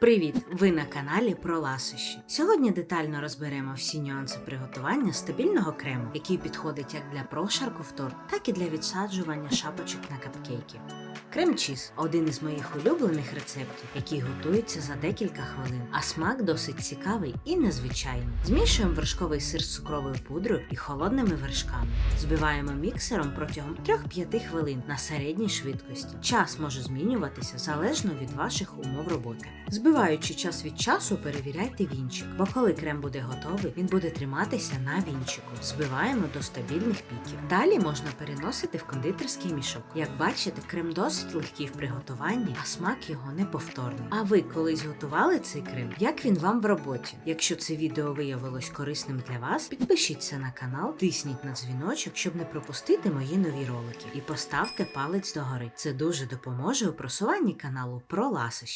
Привіт! Ви на каналі про ласощі. Сьогодні детально розберемо всі нюанси приготування стабільного крему, який підходить як для прошарку в торт, так і для відсаджування шапочок на капкейки. Крем чіз один із моїх улюблених рецептів, який готується за декілька хвилин, а смак досить цікавий і незвичайний. Змішуємо вершковий сир з цукровою пудрою і холодними вершками. Збиваємо міксером протягом 3-5 хвилин на середній швидкості. Час може змінюватися залежно від ваших умов роботи. Збиваючи час від часу, перевіряйте вінчик, бо коли крем буде готовий, він буде триматися на вінчику. Збиваємо до стабільних піків. Далі можна переносити в кондитерський мішок. Як бачите, крем досить легкий в приготуванні, а смак його неповторний. А ви колись готували цей крем? Як він вам в роботі? Якщо це відео виявилось корисним для вас, підпишіться на канал, тисніть на дзвіночок, щоб не пропустити мої нові ролики. І поставте палець догори. Це дуже допоможе у просуванні каналу про ласощі.